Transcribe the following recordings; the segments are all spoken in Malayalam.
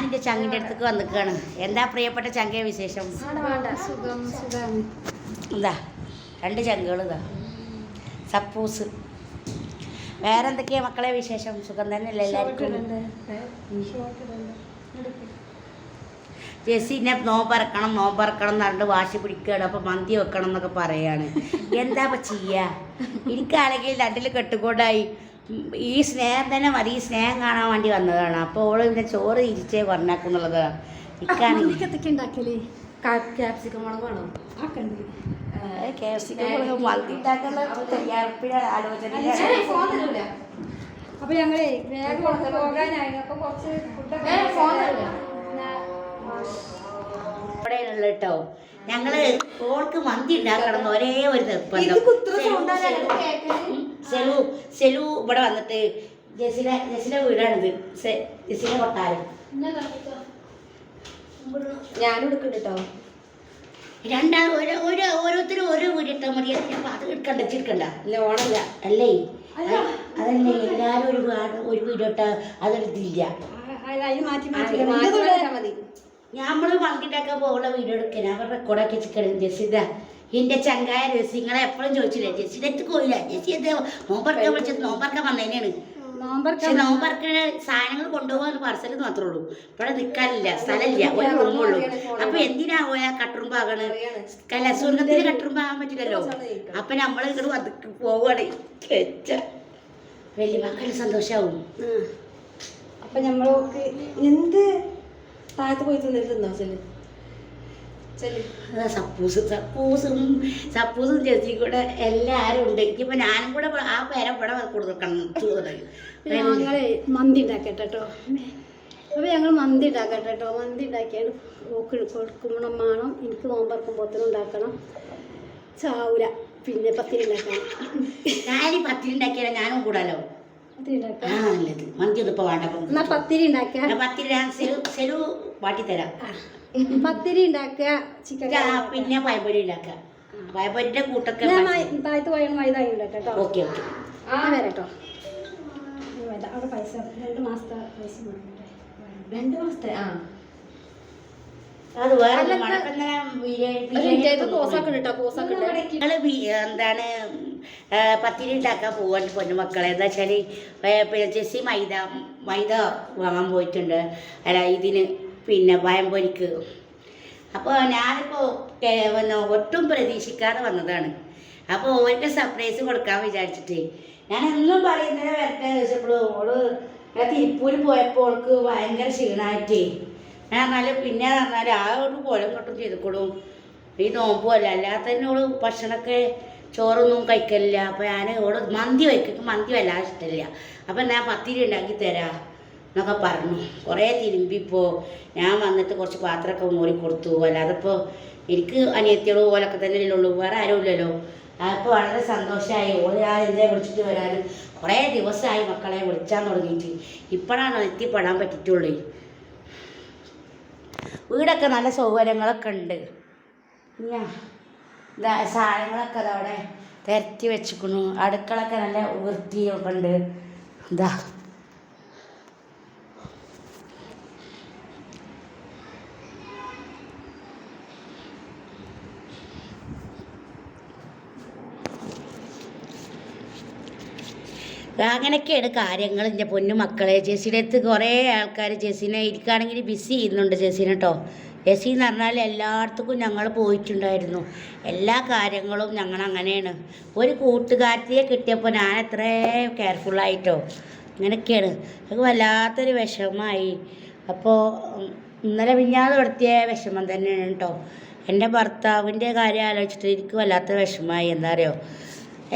എന്റെ ചങ്ങിന്റെ അടുത്തേക്ക് വന്നിക്കാണ്. എന്താ പ്രിയപ്പെട്ട ചങ്ങയ വിശേഷം? എന്താ രണ്ട് ചങ്കുകൾ ഇതാ. സപ്പൂസ്. വേറെ എന്തൊക്കെയാ മക്കളെ വിശേഷം? സുഖം തന്നെയല്ലേ എല്ലാവർക്കും? ജെസ്സിനെ നോമ്പറക്കണം നോമ്പറക്കണം എന്ന് പറഞ്ഞിട്ട് വാശി പിടിക്കുകയാണ്. അപ്പോൾ മന്തി വെക്കണം എന്നൊക്കെ പറയാണ്. എന്താ ഇപ്പം ചെയ്യുക എനിക്കാണെങ്കിൽ രണ്ടിൽ കെട്ടുകൊണ്ടായി ഈ സ്നേഹം തന്നെ മതി. ഈ സ്നേഹം കാണാൻ വേണ്ടി വന്നതാണ്. അപ്പോൾ ഓൾ പിന്നെ ചോറ് തിരിച്ചേ പറഞ്ഞാക്കുന്നുള്ളത്. ഇക്കാണെങ്കിൽ ക്യാപ്സിക്കം അപ്പൊ ഞങ്ങളേ വേഗം പോകാനായി. അപ്പൊ കുറച്ച് ഫുഡൊക്കെ ഇവിടെയുള്ള കേട്ടോ ഞങ്ങൾ ഓൾക്ക് മന്തി ഉണ്ടാക്കണം ഒരേ ഒരു നിർബന്ധം. സെലു, സെലു, ഇവിടെ വന്നിട്ട് ജസില ജസില വീടാണിത്. ജസില കൊട്ടാരം. ഞാനും എടുക്കണ്ട രണ്ടാൾ ഒരു ഒരു ഓരോരുത്തരും ഓരോ വീട് ഇട്ടാൽ മതി. അപ്പൊ അത് എടുക്കണ്ട എടുക്കണ്ട. ഓണല്ല. അല്ലേ? അത് അതല്ലേ എല്ലാരും ഒരു ഒരു വീട് ഇട്ടാൽ അതെടുത്തില്ല മാറ്റി മാറ്റി മാറ്റി മതി. നമ്മൾ മന്തിണ്ടാക്കാൻ പോകുന്ന വീഡിയോ എടുക്കാൻ അവർ റെക്കോർഡാക്കി വെച്ചിട്ട് ജസിത എന്റെ ചങ്കായ രസിങ്ങളെ എപ്പോഴും ചോദിച്ചില്ലേ? ജസിന്റെ കോയില്ല ജസി എന്താ നോമ്പറക്കാൻ വിളിച്ചത്? നോമ്പറക്കാൻ വന്നതിനാണ് പക്ഷെ സാധനങ്ങൾ കൊണ്ടുപോകാൻ പാർസൽ മാത്രമേ ഉള്ളൂ. ഇവിടെ നിൽക്കാനില്ല സ്ഥലമില്ല. ഒരു റൂമുള്ളൂ അപ്പൊ എന്തിനാ പോയാ കട്ടുറുമ്പാകണ്? കട്ടറും കട്ടുറുമ്പാകാൻ പറ്റില്ലല്ലോ. അപ്പൊ നമ്മൾ ഇങ്ങോട്ട് വന്ന് പോവാണ്. വലിയ മക്കളുടെ സന്തോഷാവും. അപ്പൊ നമ്മളൊക്കെ എന്ത് താഴത്ത് പോയി തിന്നിട്ട് തിന്നാ ചെല്ലു. അതാ സപ്പൂസ് സപ്പൂസും സപ്പൂസും ചേച്ചിയും കൂടെ എല്ലാവരും ഉണ്ട്. ഇപ്പൊ ഞാനും കൂടെ ആ പേരം ഇവിടെ കൊടുക്കണം. ഞങ്ങളെ മന്തി ഉണ്ടാക്കട്ടെ കേട്ടോ അപ്പോൾ ഞങ്ങൾ മന്തി ഉണ്ടാക്കട്ടെ കേട്ടോ മന്തി ഉണ്ടാക്കിയാണ് ഓക്ക് കൊടുക്കുമ്പോൾ വേണം എനിക്ക് നോമ്പറക്കുമ്പോഴത്തേനും ഉണ്ടാക്കണം. ചാവുര പിന്നെ പത്തിരി ഉണ്ടാക്കണം. ഞാൻ ഈ പത്തിരി ഉണ്ടാക്കിയാലോ ഞാനും കൂടാലോ? ആ നല്ലത്. മന്തി ഒന്നും ഇപ്പൊ വേണ്ട. എന്നാൽ പത്തിരി ഉണ്ടാക്കുക ഞാൻ പത്തിരി ഞാൻ സെലു സെലു വാട്ടി തരാം. ആ. പത്തിരി ഉണ്ടാക്കുക ചിക്കൻ ആ, പിന്നെ പയപ്പൊരി ഉണ്ടാക്കുക പയപ്പൊരിന്റെ കൂട്ടൊക്കെ ഞാൻ മൈ- താഴത്ത് പോയാണ് മൈദ ഉണ്ടാക്കാം കേട്ടോ. Okay okay. ആ വരാട്ടോ വേണ്ട അവിടെ പൈസ രണ്ട് മാസത്തെ പൈസ കൊടുക്കട്ടെ രണ്ട് മാസത്തെ? ആ അത് വേറെ അല്ല, മണക്കുന്ന ബിരിയാണി ഒരു മിനിറ്റ് ഇത് പോസാക്കുണ്ട് കേട്ടോ എന്താണ് പത്തിരി ഉണ്ടാക്കാൻ പോവാൻ പൊന്നുമക്കളെ. എന്താ വെച്ചാൽ പിന്നെ ജെസ്സി മൈദ മൈദ വാങ്ങാൻ പോയിട്ടുണ്ട്. അല്ല ഇതിന് പിന്നെ വയമ്പൊരിക്ക് അപ്പോൾ ഞാനിപ്പോൾ പിന്നെ ഒട്ടും പ്രതീക്ഷിക്കാതെ വന്നതാണ്. അപ്പോൾ ഓർക്ക് സർപ്രൈസ് കൊടുക്കാൻ വിചാരിച്ചിട്ട്. ഞാൻ എന്നും പറയുന്നത് വരട്ടെ ചോദിച്ചപ്പോഴും ഓൾ ഞാൻ തിരുപ്പൂർ പോയപ്പോൾ ഓൾക്ക് ഭയങ്കര ക്ഷീണമായിട്ടേ പറഞ്ഞാൽ പിന്നെ പറഞ്ഞാൽ ആ ഒരു കോലം കെട്ടും ചെയ്തുകൊടും. ഈ നോമ്പുമല്ല അല്ലാതെ തന്നെ ഓൾ ഭക്ഷണമൊക്കെ ചോറൊന്നും കഴിക്കലില്ല. അപ്പോൾ ഞാൻ ഓൾ മന്തി വയ്ക്കും മന്തി വല്ലാതെ ഇഷ്ടമില്ല. അപ്പം ഞാൻ പത്തിരി ഉണ്ടാക്കി തരാം എന്നൊക്കെ പറഞ്ഞു. കുറേ തിരുമ്പിപ്പോൾ ഞാൻ വന്നിട്ട് കുറച്ച് പാത്രമൊക്കെ മോറി കൊടുത്തു. അല്ലാതെ ഇപ്പോൾ എനിക്ക് അനിയത്തികളും ഓലൊക്കെ തന്നെ ഉള്ളൂ വേറെ ആരും ഇല്ലല്ലോ. അപ്പോൾ വളരെ സന്തോഷമായി ഞാൻ എന്തേ വിളിച്ചിട്ട് വരാനും കുറേ ദിവസമായി മക്കളെ വിളിച്ചാൻ തുടങ്ങിയിട്ട്. ഇപ്പോഴാണ് എത്തിപ്പെടാൻ പറ്റിയിട്ടുള്ളൂ. വീടൊക്കെ നല്ല സൗകര്യങ്ങളൊക്കെ ഉണ്ട്. ഇതാ സാധനങ്ങളൊക്കെ അതവിടെ തിരത്തി വെച്ചിക്കണു. അടുക്കളൊക്കെ നല്ല വൃത്തിയൊക്കെ ഉണ്ട്. ഇതാ അങ്ങനെയൊക്കെയാണ് കാര്യങ്ങൾ. എന്റെ പൊന്നു മക്കളെ ചേച്ചിയുടെ അടുത്ത് കുറേ ആൾക്കാർ ചേച്ചീനെ ഇരിക്കുകയാണെങ്കിൽ ബിസി ചെയ്യുന്നുണ്ട് ചേച്ചീനെ കേട്ടോ ചേച്ചി എന്ന് പറഞ്ഞാൽ എല്ലായിടത്തേക്കും ഞങ്ങൾ പോയിട്ടുണ്ടായിരുന്നു. എല്ലാ കാര്യങ്ങളും ഞങ്ങൾ അങ്ങനെയാണ്. ഒരു കൂട്ടുകാരത്തിയെ കിട്ടിയപ്പോൾ ഞാൻ എത്ര കെയർഫുള്ളായിട്ടോ അങ്ങനെയൊക്കെയാണ്. അത് വല്ലാത്തൊരു വിഷമമായി. അപ്പോൾ ഇന്നലെ മിഞ്ഞാതെ നടത്തിയ വിഷമം തന്നെയാണ് കേട്ടോ എന്റെ ഭർത്താവിന്റെ കാര്യം ആലോചിച്ചിട്ട് എനിക്ക് വല്ലാത്ത വിഷമമായി. എന്താ അറിയോ?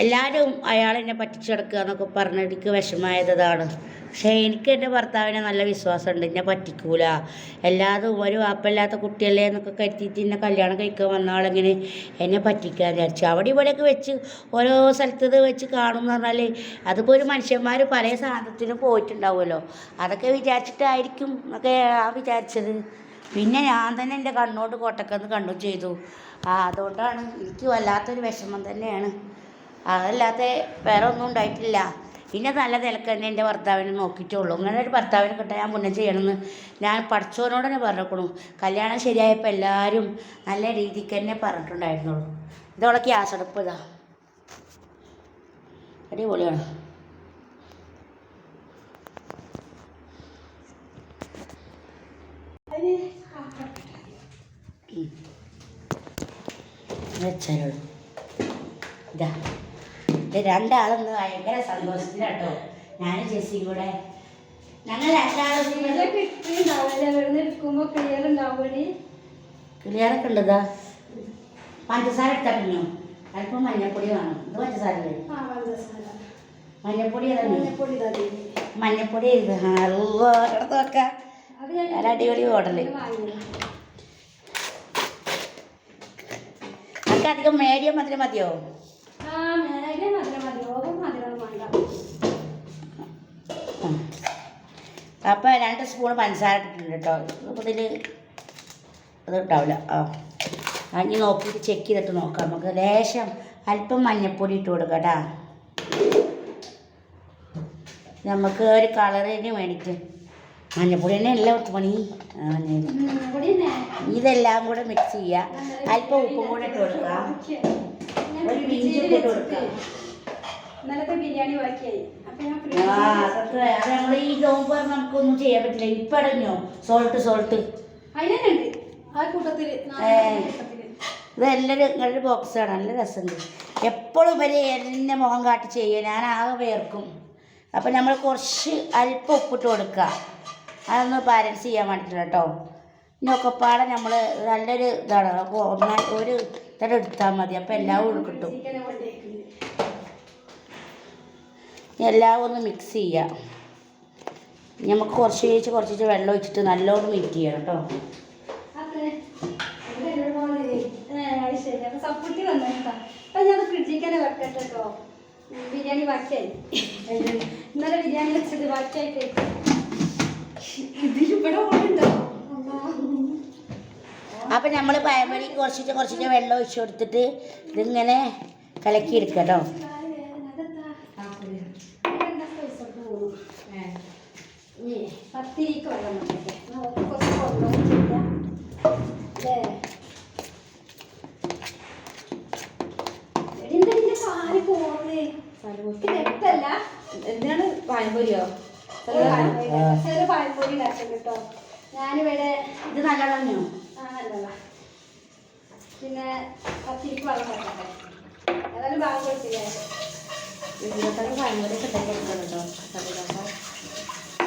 എല്ലാവരും അയാളെന്നെ പറ്റിച്ചു കിടക്കുക എന്നൊക്കെ പറഞ്ഞ് എനിക്ക് വിഷമായതാണ് പക്ഷേ എനിക്ക് എന്റെ ഭർത്താവിനെ നല്ല വിശ്വാസമുണ്ട്. എന്നെ പറ്റിക്കൂല. എല്ലാതും ഒരു വാപ്പല്ലാത്ത കുട്ടിയല്ലേ എന്നൊക്കെ കരുതിയിട്ട് എന്നെ കല്യാണം കഴിക്കാൻ വന്ന ആളെങ്ങനെ എന്നെ പറ്റിക്കാൻ വിചാരിച്ചു. അവിടെ ഇവിടെയൊക്കെ വെച്ച് ഓരോ സ്ഥലത്ത് ഇത് വെച്ച് കാണും എന്ന് പറഞ്ഞാൽ അതിപ്പോൾ ഒരു മനുഷ്യന്മാർ പല സാധനത്തിനും പോയിട്ടുണ്ടാവുമല്ലോ. അതൊക്കെ വിചാരിച്ചിട്ടായിരിക്കും എന്നൊക്കെ ആ വിചാരിച്ചത്. പിന്നെ ഞാൻ തന്നെ എന്റെ കണ്ണോട്ട് കോട്ടക്കന്ന് കണ്ടു ചെയ്തു. ആ അതുകൊണ്ടാണ് എനിക്ക് വല്ലാത്തൊരു വിഷമം തന്നെയാണ്. അതല്ലാതെ വേറെ ഒന്നും ഉണ്ടായിട്ടില്ല. പിന്നെ നല്ല നിലയ്ക്ക് തന്നെ എന്റെ ഭർത്താവിനെ നോക്കിയിട്ടുള്ളൂ. ഇങ്ങനെ ഒരു ഭർത്താവിനെ കിട്ടാൻ ഞാൻ മുന്നേ ചെയ്യണമെന്ന് ഞാൻ പഠിച്ചവനോട് തന്നെ പറഞ്ഞേക്കണു. കല്യാണം ശരിയായപ്പോൾ എല്ലാവരും നല്ല രീതിക്ക് തന്നെ പറഞ്ഞിട്ടുണ്ടായിരുന്നുള്ളൂ. ഇതോളെ ഗ്യാസ് അടുപ്പ് ഇതാ. അടിപൊളിയാണ്. വെച്ചാലുള്ളൂ ഇതാ. ഇത് രണ്ടാളൊന്ന് ഭയങ്കര സന്തോഷത്തിലാട്ടോ. ഞാനും ചേച്ചി കൂടെ. ഞങ്ങൾ രണ്ടാളും ക്ലിയറൊക്കെ ഉണ്ടതാ പഞ്ചസാര പിന്നെയോ അല്പം മഞ്ഞപ്പൊടി വേണം. ഇത് പഞ്ചസാര. മഞ്ഞപ്പൊടി മഞ്ഞപ്പൊടി വെക്കാം നല്ല അടിപൊളി ഓടൽ അധികം മീഡിയം മധുരം മതിയോ? ആ അപ്പോൾ രണ്ട് സ്പൂൺ പഞ്ചസാര ഇട്ടിട്ടുണ്ട് കേട്ടോ അപ്പോൾ ഇതിൽ അത് ഉണ്ടാവില്ല ആ. അഞ്ഞ് നോക്കിയിട്ട് ചെക്ക് ചെയ്തിട്ട് നോക്കാം. നമുക്ക് ലേശം അല്പം മഞ്ഞപ്പൊടി ഇട്ട് കൊടുക്കാം കേട്ടാ നമുക്ക് ഒരു കളറിന് വേണ്ടിയിട്ട് മഞ്ഞപ്പൊടി തന്നെ അല്ല പണി. ഇതെല്ലാം കൂടെ മിക്സ് ചെയ്യുക അല്പം ഉപ്പും കൂടെ ഇട്ട് കൊടുക്കാം. ഒരു പിഞ്ച് ഇട്ട് കൊടുക്കാം. ഇന്നലത്തെ ബിരിയാണി ബാക്കിയായി. ആ, അതൊക്കെ അത് നമ്മൾ ഈ നോമ്പ് നമുക്കൊന്നും ചെയ്യാൻ പറ്റില്ല. ഇപ്പം അടഞ്ഞോ സോൾട്ട് സോൾട്ട് അതിനുണ്ട് ആ കൂട്ടത്തിൽ. ഇത് എല്ലാവരും നിങ്ങളുടെ ബോക്സാണ് നല്ല രസമുണ്ട്. എപ്പോഴും ഇവർ എന്നെ മുഖം കാട്ടി ചെയ്യുക ഞാൻ ആകെ വേർക്കും. അപ്പം നമ്മൾ കുറച്ച് അല്പം ഉപ്പിട്ട് കൊടുക്കുക. അതൊന്ന് ബാലൻസ് ചെയ്യാൻ വേണ്ടിയിട്ടില്ല കേട്ടോ. ഇനി ഒക്കെപ്പാടെ നമ്മൾ നല്ലൊരു ഇതാണ്. അപ്പോൾ ഒന്നാ ഒരു ഇതെടുത്താൽ മതി. അപ്പോൾ എല്ലാം കൂടെ എല്ലാം ഒന്ന് മിക്സ് ചെയ്യാം. നമുക്ക് കുറച്ച് കഴിച്ച് കുറച്ച് വെള്ളം ഒഴിച്ചിട്ട് നല്ലോണം മിക്സ് ചെയ്യണം കേട്ടോ. അപ്പൊ ബിരിയാണി ബാക്കിയായി. ഇന്നലെ ബിരിയാണി വെച്ചത് ബാക്കിയായിട്ട് ഇതിലിവിടെ ഓടുണ്ടോ അപ്പം നമ്മൾ പഴമണിക്ക് കുറച്ചിട്ട് കുറച്ചിട്ട് വെള്ളം ഒഴിച്ചു കൊടുത്തിട്ട് ഇതിങ്ങനെ കലക്കി എടുക്കട്ടോ കേട്ടോ. പത്തിരിക്ക് വെള്ളം വന്നിട്ട് കുറച്ച് കൊണ്ടുപോയി ചെയ്യാം. പാൽ? ഇത് രക്തല്ല. എന്താണ് പായംപൊരിയോ ഒരു പഴംപൊരി ചെറു പഴംപൊരി ഉണ്ടാക്കും കേട്ടോ ഞാനിവിടെ ഇത് നല്ലതന്നെയോ ആ നല്ലതാ പിന്നെ പത്തിരിക്ക് വെള്ളം വെക്കട്ടെ ഏതായാലും ബാഗ് കൊടുത്തില്ലേ ഇരുപത്തൊക്കെ പായംപൊരിയൊക്കെ ഉണ്ടാക്കി കൊടുക്കണം കേട്ടോ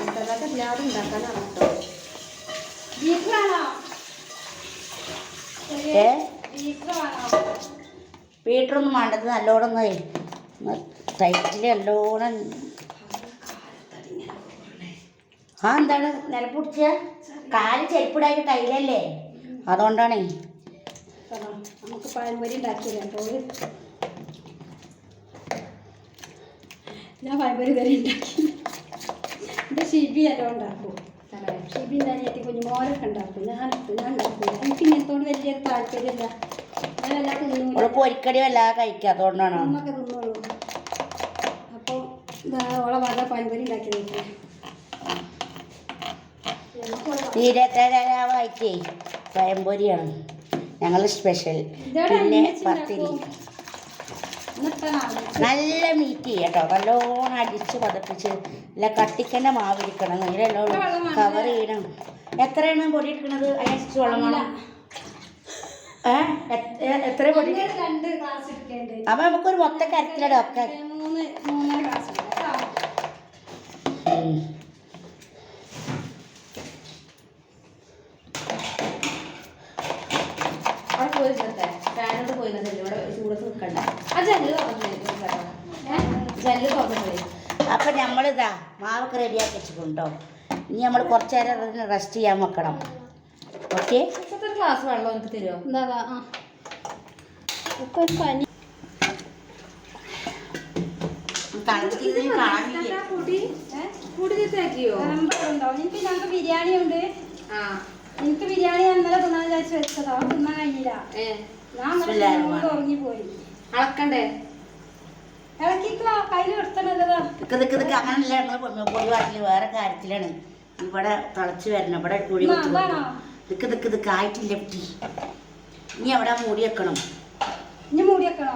കടയിലപ്പോൾ ഇരുപത്തൊക്കെ ഉണ്ടാക്കാനാണ് കേട്ടോ ഏ? വേണ്ടത് നല്ലോണം ടൈറ്റിൽ നല്ലോണം ആ എന്താണ്? നിലപ്പൊടിച്ച. കാൽ ചെരുപ്പിടായിട്ട് ടൈലല്ലേ? അതുകൊണ്ടാണേ. നമുക്ക് പഴംപൊരി ഉണ്ടാക്കിയില്ല? ഞാൻ പഴംപൊരി വരെ ഉണ്ടാക്കി ഷിബി എല്ലാം ഉണ്ടാക്കും. ഷിബിന്റെ അനിയത്തി കുഞ്ഞുമോരൊക്കെ ഉണ്ടാക്കും. ഞാൻ ഞാൻ ഉണ്ടാക്കില്ല എനിക്ക് ഇങ്ങനത്തോട് വലിയ താല്പര്യമില്ല. ഞാനെല്ലാം അവൾ പൊരിക്കടി വല്ലാതെ കഴിക്കുക അതുകൊണ്ടാണോ? ഒന്നൊക്കെ തിന്നോളൂ. അപ്പോൾ ഇതാ ഓളെ വക പഴംപൊരി ഉണ്ടാക്കി നോക്കാം തീരത്തേരാവായിട്ടേ പഴംപൊരിയാണ് ഞങ്ങൾ സ്പെഷ്യൽ പിന്നെ പത്തിരി. നല്ല മീറ്റ് ചെയ്യട്ടോ നല്ലോണം അടിച്ച് പതപ്പിച്ച് നല്ല കട്ടിക്കന്നെ മാവിരിക്കണം അതിലെല്ലോ കവർ ചെയ്യണം. എത്രയാണ് പൊടി എടുക്കണത്? അതിനനുസരിച്ച് വളമാണ് വേണം? എത്ര- പൊടി അപ്പൊ നമുക്കൊരു മൊത്ത കരത്തിലടാ ഒക്കെ മൂന്ന് മൂന്നര ഗ്ലാസ് ഉണ്ട് കേട്ടോ ഉം. അവിടെ പോയി നിൽക്കട്ടെ ഫാനോട് പോയി നിന്നില്ല ഇവിടെ ചൂടത്ത് നിൽക്കണ്ട ആ ജനൽ തുറന്നു ജനൽ തുറന്നു അപ്പൊ നമ്മളിതാ മാവൊക്കെ റെഡിയാക്കി വെച്ചിട്ടുണ്ടോ? ഇനി നമ്മൾ കുറച്ച് നേരം അതിന് റെസ്റ്റ് ചെയ്യാൻ വെക്കണം. ഓക്കെ? ഗ്ലാസ് വെള്ളം എനിക്ക് തരുമോ എന്താ ആ. ഇപ്പൊ ഒരു പനി. ബിരിയാണി ഉണ്ട് ആ എനിക്ക് ബിരിയാണി ഇന്നലെ തിന്നാൻ വിചാരിച്ചു വെച്ചതാ. തിന്നാൻ കഴിഞ്ഞില്ല. അളക്കണ്ടേ? അങ്ങനല്ല ഞങ്ങൾ വേറെ കാര്യത്തിലാണ്. ഇവിടെ തിളച്ച് വരണം ഇവിടെ കുഴി ദിക്ക് ദിക്ക് ദിക്ക് ആയിട്ടില്ല കുട്ടി. ഇനി അവിടെ മൂടി വെക്കണം. ഇനി മൂടി വെക്കണോ?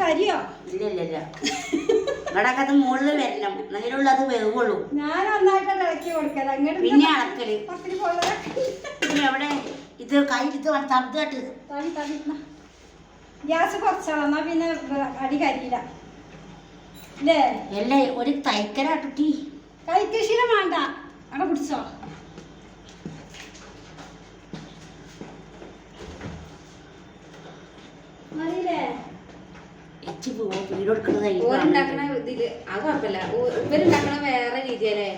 കരിയോ? ഇല്ല ഇല്ല ഇല്ല. ഇവിടെ അത് മുകളിൽ വരണം. എന്നാലുള്ള അത് വേവുള്ളൂ. ഞാൻ നന്നായിട്ട് ഇളക്കി കൊടുക്കല പിന്നെ അളക്കൽ. പിന്നെ പോലെ ഇത് തടി തടി ഗ്യാസ് കുറച്ചാളാ എന്നാ പിന്നെ അടി കരിയില്ല. അല്ലേ അല്ലേ ഒരു തൈക്കരാട്ടുട്ടി കൈക്കശീലം വേണ്ട. അവിടെ പിടിച്ചോ മതിയില്ലേ? ഓരുണ്ടാക്കണ ഇതിൽ. അത് കുഴപ്പമില്ല. ഇവരുണ്ടാക്കണ വേറെ രീതിയല്ലേ?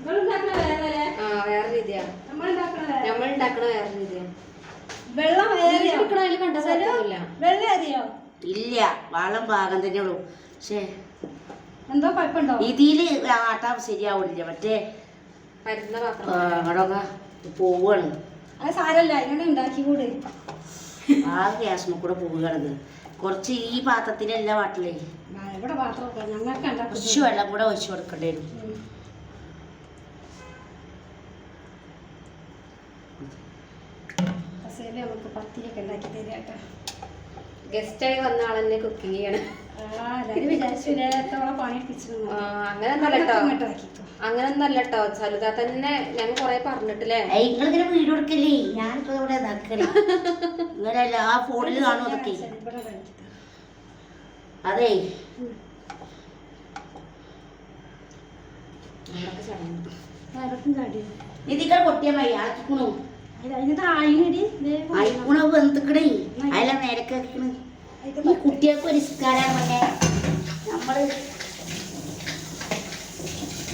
ആ വേറെ. നമ്മൾ ഉണ്ടാക്കണ വേറെ. രീതിയാ. വെള്ളം കണ്ട സാധ്യതയില്ല വെള്ളം ഇല്ല വളം പാകം തന്നെ ഉള്ളൂ. പക്ഷേ എന്തോ കുഴപ്പമുണ്ടോ? ഇതിൽ ആട്ടാ ശരിയാവില്ല. മറ്റേ പരുന്ന പാത്രം. അങ്ങടൊക്കെ പോവാണ് അത് സാരല്ല ഇങ്ങനെ ഉണ്ടാക്കി കൂടെ. ആ ഗ്യാസ്മ കൂടെ പോവുകയാണത്. കുറച്ച് ഈ പാത്രത്തിലല്ല വാട്ടിലേ. ഇവിടെ പാത്രം ഞങ്ങൾക്ക് കുറച്ച് വെള്ളം കൂടെ ഒഴിച്ചു കൊടുക്കേണ്ടി വരും. കസേല നമുക്ക് പത്തിരിയൊക്കെ ഉണ്ടാക്കി തരാം കേട്ടോ. ഗസ്റ്റായി വന്ന ആളെന്നെ കുക്കിംഗ് ചെയ്യണം. അങ്ങനൊന്നല്ല കേട്ടോ. സലുത തന്നെ ഞങ്ങൾ കൊറേ പറഞ്ഞിട്ടില്ലേ? നിങ്ങളിങ്ങനെ വീഡിയോ എടുക്കല്ലേ? ഞാനിപ്പോ ഇവിടെ ഇതാക്കണേ ഇങ്ങനെയല്ല ആ ഫോണിൽ കാണും അതൊക്കെ. അതേ. ഇതിക്കടെ പൊട്ടിയാ മതി. ആക്കിക്കണു അയക്കണ വെന്തിക്കണേ അയല നേരൊക്കെ ഈ കുട്ടികൾക്ക് ഒരു നിസ്കാരാണ് മറ്റേ നമ്മൾ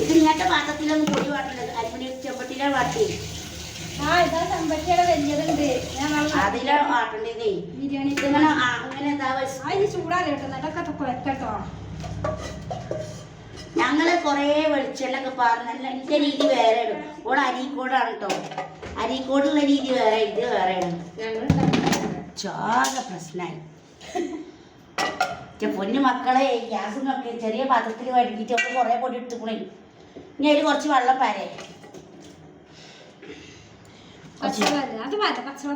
ഇത് ഇങ്ങനത്തെ പാത്രത്തിലൊന്നും പൊടി വാട്ടണത് അരിമണി ചെമ്പട്ടിയിലാണ് വാട്ടി. ഇതാ അതിലെ വാട്ടണ്ടതേ ബിരിയാണി അങ്ങനെ എന്താ വെച്ച്. അതിന് ചൂടാറി കേട്ടോ കുഴക്കട്ടോ. ഞങ്ങൾ കൊറേ വെളിച്ചെണ്ണൊക്കെ പാർന്ന് നല്ല എന്റെ രീതി വേറെ ഇടും ഓൾ അരീക്കോടാണ് കേട്ടോ അരീക്കോടുള്ള രീതി വേറെ ഇത് വേറെയാണ് ഉണ്ടാക്കണ ചാക പ്രശ്നമായി പൊന്നു മക്കളെ ഗ്യാസിനൊക്കെ ചെറിയ പാത്രത്തിൽ വഴുകിയിട്ടൊക്കെ കുറേ പൊടി എടുത്തുക്കണേ. ഇനി അതിൽ കുറച്ച് വെള്ളം പാരേ.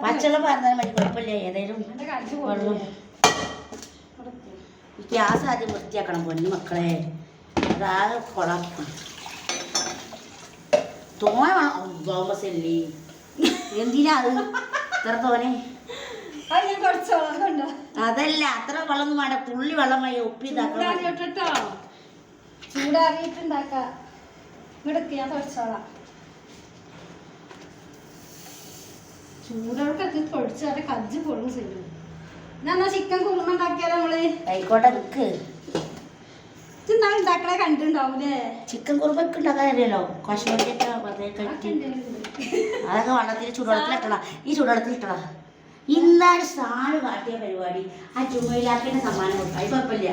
പച്ചവെള്ളം പറഞ്ഞാലും മതി കുഴപ്പമില്ല. ഏതായാലും വെള്ളം ഗ്യാസ് ആദ്യം വൃത്തിയാക്കണം പൊന്നു മക്കളെ. അതാകെ കൊളാക്കണം തോനെ വേണം. തോമസല്ലേ എന്തിനാ അത്? ഇത്ര തോനെ. അതല്ല അത്ര വെള്ളം വേണ്ട. തുള്ളി വെള്ളം മതി ഉപ്പി ഇതാക്കണം ചൂടാറിയിട്ടോ ചൂടാറിയിട്ടുണ്ടാക്ക. ഇങ്ങോട്ട് ഞാൻ തുടച്ചോളാം. ചൂടോടൊക്കെ പൊടിച്ചാൽ കജ്ജ് പൊള്ളും ചെയ്യും. എന്നാ ചിക്കൻ കുറുമ ഉണ്ടാക്കിയാലോ നമ്മൾ ആയിക്കോട്ടെ ഇത് ഇന്നാൾ ഉണ്ടാക്കണേ ചിക്കൻ കുറുമ്പൊക്കെ ഉണ്ടാക്കാൻ അറിയാലോ. കശുവണ്ടിയൊക്കെ വെറുതെ കയ്യിലുണ്ട്. അതൊക്കെ വെള്ളത്തിൽ ചൂടുവെള്ളത്തിൽ ഇട്ടടാ ഈ ചൂടുവെള്ളത്തിൽ ഇട്ടടാ ഇന്നാണ് സാറ് കാട്ടിയ പരിപാടി. ആ ചുമയിലാക്കിന്റെ സമ്മാനം കൊടുത്തു. അത് കുഴപ്പമില്ല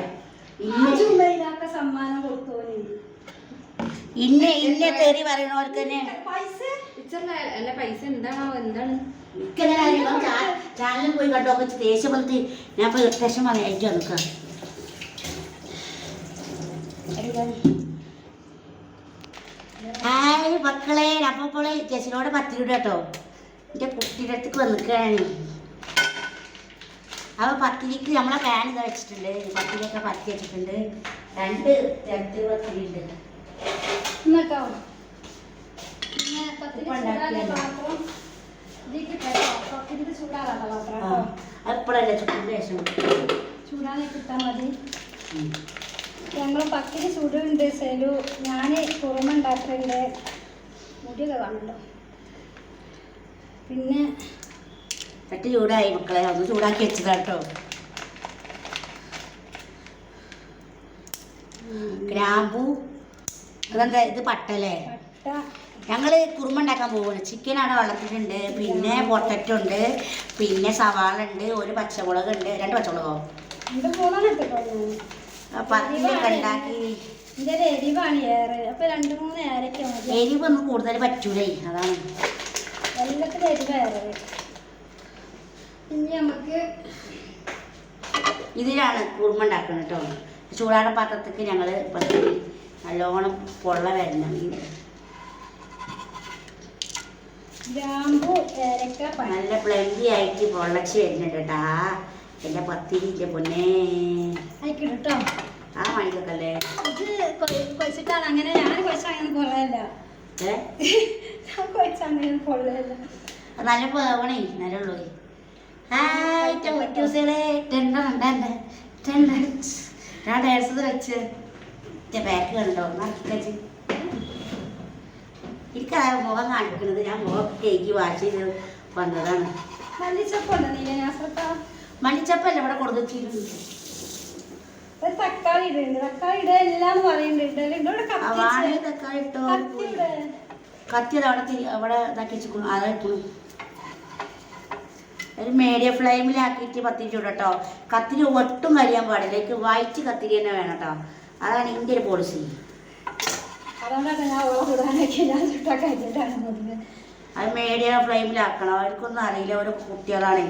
ചുമയിലാക്ക സമ്മാനം കൊടുത്തോനി ഇന്ന ഇന്ന തെറി പറയണവർക്ക് തന്നെ. പൈസ? അല്ല പൈസ എന്താണോ? എന്താണ്? ചാനലിൽ പോയി കണ്ടോ ദേഷ്യം വന്നിട്ട് ഞാൻ ഇപ്പോൾ ഇറിറ്റേഷൻ വന്നു അയച്ചു നിൽക്കാം ഹായ് മക്കളെ അപ്പൊ ഇപ്പോൾ ജസിനോട് രൂപ കേട്ടോ. എന്റെ കുട്ടിയുടെ അടുത്തേക്ക് വന്നിക്കാണ് അപ്പോൾ പത്തിരിക്ക് നമ്മളെ പാൻ ഇതാ വെച്ചിട്ടുണ്ട്. പത്തിരിയൊക്കെ പത്തി വെച്ചിട്ടുണ്ട്. രണ്ട് രണ്ട് പത്തിരി ഉണ്ട് അപ്പോഴല്ലേ ചുട്ടിന്റെ ശേഷം. ചൂടാനെ കിട്ടാൻ മതി. ഞങ്ങൾ പത്തിന് ചൂടുണ്ട് സെലു. ഞാൻ കുറുമ ഉണ്ടാക്കുന്നുണ്ട് മുടിയൊക്കെ കാണുന്നുണ്ടോ? പിന്നെ പറ്റി ചൂടായി മക്കളെ. ഒന്ന് ചൂടാക്കി വെച്ചതാ കേട്ടോ ഗ്രാമ്പു. അതെന്താ? ഇത് പട്ടല്ലേ? പട്ട. ഞങ്ങൾ കുറുമ ഉണ്ടാക്കാൻ പോകുന്നത് ചിക്കനാണ് വളർത്തിയിട്ടുണ്ട്. പിന്നെ പൊട്ടറ്റോ ഉണ്ട് പിന്നെ സവാള ഉണ്ട്. ഒരു പച്ചമുളക്? ഉണ്ട് രണ്ട് പച്ചമുളകോ പത്തിലൊക്കെ ഉണ്ടാക്കി എരിവാണ് ഏറെ. അപ്പൊ രണ്ട് മൂന്ന് ഏരൊക്കെ മതി. എരിവൊന്നും കൂടുതൽ പറ്റൂലേ അതാണ്. എല്ലാത്തിലും എരിവ് ഏറെ. ഇനി നമുക്ക് ഇതിലാണ് കുറുമ ഉണ്ടാക്കുന്നത് കേട്ടോ. ചൂടാട പാത്രത്തേക്ക് ഞങ്ങൾ പത്തിരി നല്ലോണം പൊള്ള വരണം ഗ്രാമ്പു ഏലക്ക പഴം. നല്ല പ്ലെന്റി ആയിട്ട് പൊള്ളച്ച് വരുന്നുണ്ട് കേട്ടാ എന്റെ പത്തിരിയില്ല പൊന്നേ. കേട്ടോ? ആ മണിക്കല്ലേ ഇത് കൊഴിച്ചിട്ടാണ് അങ്ങനെ ഞാൻ കൊഴിച്ച അങ്ങനെ കൊള്ളല്ല ഞാൻ കൊഴിച്ച അങ്ങനെ കൊള്ളല്ല നല്ല പോവണേ നല്ല ഉള്ളൂ. ഹായ് ടോറ്റൂസുകളെ ടെണ്ട ടെണ്ട ടെണ്ട ഞാൻ ഡാൻസ് വെച്ച്. ബാക്ക് കണ്ടോ? നടക്കി എനിക്കതാ മുഖം കാണിക്കുന്നത് ഞാൻ മുഖം കേക്ക് വാഷ് ചെയ്ത് വന്നതാണ്. മല്ലിച്ചപ്പുണ്ടോ നീല? നാസത്ത മണിച്ചപ്പല്ല ഇവിടെ കൊടുത്തിട്ടുണ്ട് ഒരു തക്കാളി ഇടുന്നുണ്ട് തക്കാളി ഇടയില്ല എല്ലാം പറയുന്നുണ്ട് ഇവിടെ വാഴ തക്കാളി ഇട്ടോ കത്തിയത് അവിടെ അവിടെ ഇതാക്കി വെച്ചിരിക്കുന്നു അതായിട്ടു ഒരു മീഡിയം ഫ്ലെയിമിലാക്കിയിട്ട് പത്തിരി ചൂടട്ടോ കത്തിരി ഒട്ടും കരിയാൻ പാടില്ല എനിക്ക് വൈറ്റ് കത്തിരി തന്നെ വേണം കേട്ടോ അതാണ് എന്റെ ഒരു പോളിസി അതുകൊണ്ടാണ് ഞാൻ ഓളെ ഞാൻ അത് മീഡിയം ഫ്ലെയിമിലാക്കണം അവർക്കൊന്നും അറിയില്ല ഓരോ കുട്ടികളാണ്.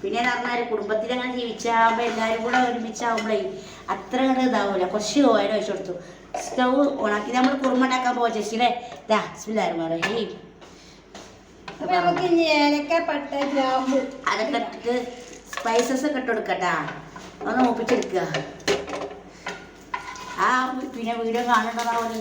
പിന്നെ എന്ന് പറഞ്ഞാൽ കുടുംബത്തിൽ അങ്ങനെ ജീവിച്ചാകുമ്പോൾ എല്ലാവരും കൂടെ ഒരുമിച്ചാകുമ്പോഴേ അത്ര കണ്ട് ഇതാവില്ല കുറച്ച് ഓയിൽ ഒഴിച്ചു കൊടുത്തു. സ്റ്റൗ ഓണാക്കി. നമ്മൾ കുറുമ ഉണ്ടാക്കാൻ പോവാ ചേച്ചിയിലെ ഇതാ നമുക്ക് ഏലക്ക പട്ട ഗ്രാമ്പു. അതൊക്കെ ഇട്ടിട്ട് സ്പൈസസ് ഒക്കെ ഇട്ട് കൊടുക്കട്ടാ. ഒന്ന് മൂപ്പിച്ചെടുക്കുക ആ പിന്നെ വീഡിയോ കാണണ്ടതാ പോലെ